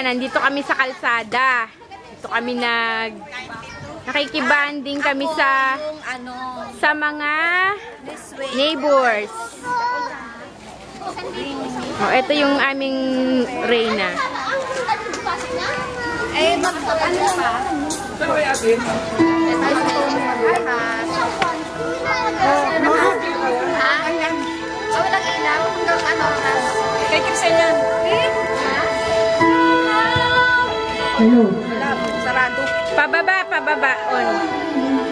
O, yan, nandito kami sa kalsada. Dito kami nag... Nakikibanding kami sa ano, sa mga neighbors. O, ito yung aming Reyna. Eh, ano ba? Ha? Oh, walang ilaw. Hanggang ano? Kay Kirsten yan. Hello. Sarado. Pababa, pababa. On.